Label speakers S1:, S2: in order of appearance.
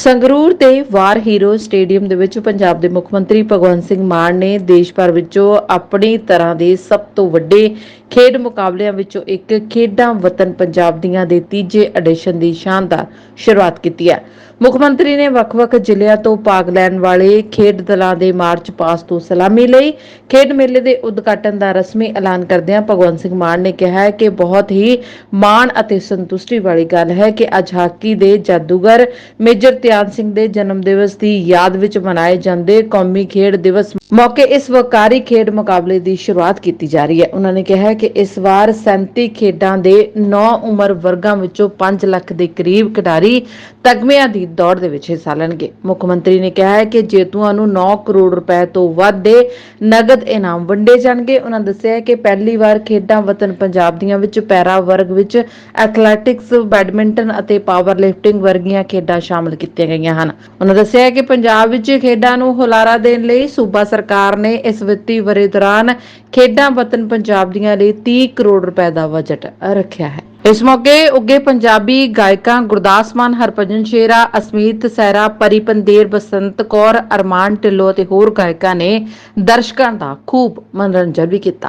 S1: ਸੰਗਰੂਰ ਦੇ ਵਾਰ hero stadium ਦੇ ਵਿੱਚ ਪੰਜਾਬ ਦੇ ਮੁੱਖ ਮੰਤਰੀ ਭਗਵੰਤ ਸਿੰਘ ਮਾਨ ਨੇ ਦੇਸ਼ ਭਰ ਵਿੱਚੋਂ ਆਪਣੀ ਤਰ੍ਹਾਂ ਦੇ ਸਭ ਤੋਂ ਵੱਡੇ ਖੇਡ ਮੁਕਾਬਲਿਆਂ ਵਿੱਚੋਂ ਇੱਕ ਖੇਡਾਂ ਵਤਨ ਪੰਜਾਬ ਦੀਆਂ ਦੇ ਤੀਜੇ ਐਡੀਸ਼ਨ ਦੀ ਸ਼ਾਨਦਾਰ ਸ਼ੁਰੂਆਤ ਕੀਤੀ ਹੈ। ਮੁੱਖ ਮੰਤਰੀ ਨੇ ਵੱਖ-ਵੱਖ ਜ਼ਿਲ੍ਹਿਆਂ ਤੋਂ ਭਾਗ ਲੈਣ ਵਾਲੇ ਖੇਡ ਦਲਾਂ ਦੇ ਮਾਰਚ ਪਾਸ ਤੋਂ ਸਲਾਮੀ ਲਈ ਖੇਡ ਮੇਲੇ ਦੇ ਉਦਘਾਟਨ ਦਾ ਰਸਮੀ ਐਲਾਨ ਕਰਦਿਆਂ ਭਗਵੰਤ ਸਿੰਘ ਮਾਨ ਨੇ ਕਿਹਾ ਕਿ ਬਹੁਤ ਹੀ ਮਾਣ ਅਤੇ ਸੰਤੁਸ਼ਟੀ ਵਾਲੀ ਗੱਲ ਹੈ ਕਿ ਅੱਜ ਹਾਕੀ ਦੇ ਜਾਦੂਗਰ ਮੇਜਰ ਧਿਆਨ ਸਿੰਘ ਦੇ ਜਨਮ ਦਿਵਸ ਦੀ ਯਾਦ ਵਿੱਚ ਮਨਾਏ ਜਾਂਦੇ ਕੌਮੀ ਖੇਡ ਦਿਵਸ ਮੌਕੇ ਇਸ ਵਕਾਰੀ ਖੇਡ ਮੁਕਾਬਲੇ ਦੀ ਸ਼ੁਰੂਆਤ ਕੀਤੀ ਜਾ ਰਹੀ ਹੈ। ਉਹਨਾਂ ਨੇ ਕਿਹਾ ਕਿ ਇਸ ਵਾਰ 37 ਖੇਡਾਂ ਦੇ 9 ਉਮਰ ਵਰਗਾਂ ਵਿੱਚੋਂ 5 ਲੱਖ ਦੇ ਕਰੀਬ ਖਿਡਾਰੀ ਤਗਮਿਆਂ ਦੀ ਦੌੜ ਦੇ ਵਿੱਚ ਹਿੱਸਾ ਲੈਣਗੇ। ਮੁੱਖ ਮੰਤਰੀ ਨੇ ਕਿਹਾ ਹੈ ਕਿ ਜੇਤੂਆਂ ਨੂੰ 9 ਕਰੋੜ ਰੁਪਏ ਤੋਂ ਵੱਧ ਦੇ ਨਗਦ ਇਨਾਮ ਵੰਡੇ ਜਾਣਗੇ। ਉਹਨਾਂ ਦੱਸਿਆ ਕਿ ਪਹਿਲੀ ਵਾਰ ਖੇਡਾਂ ਵਤਨ ਪੰਜਾਬ ਦੀਆਂ ਵਿੱਚ ਪੈਰਾ ਵਰਗ ਵਿੱਚ ਐਥਲੈਟਿਕਸ, ਬੈਡਮਿੰਟਨ ਅਤੇ ਪਾਵਰ ਲਿਫਟਿੰਗ ਵਰਗੀਆਂ ਖੇਡਾਂ ਸ਼ਾਮਲ ਕੀਤੀਆਂ ਗਈਆਂ ਹਨ। ਉਹਨਾਂ ਦੱਸਿਆ ਕਿ ਪੰਜਾਬ ਵਿੱਚ ਖੇਡਾਂ ਨੂੰ ਹੁਲਾਰਾ ਦੇਣ ਲਈ ਸੂਬਾ ਸਰਕਾਰ ਨੇ ਇਸ ਵਿੱਤੀ ਵਰੇ ਦੌਰਾਨ ਖੇਡਾਂ ਵਤਨ ਪੰਜਾਬ ਦੀਆਂ ਲਈ 30 ਕਰੋੜ ਰੁਪਏ ਦਾ ਬਜਟ ਰੱਖਿਆ ਹੈ। ਇਸ ਮੌਕੇ ਉੱਗੇ ਪੰਜਾਬੀ ਗਾਇਕਾਂ ਗੁਰਦਾਸ ਮਾਨ, ਹਰਭਜਨ ਸ਼ੇਰਾ, ਅਸਮੀਤ ਸੈਰਾ ਪਰੀਪੰਦੇਰ ਬਸੰਤ ਕੌਰ, ਅਰਮਾਨ ਢਿੱਲੋਂ ਅਤੇ ਹੋਰ ਗਾਇਕਾਂ ਨੇ ਦਰਸ਼ਕਾਂ ਦਾ ਖੂਬ ਮਨੋਰੰਜਨ ਵੀ ਕੀਤਾ।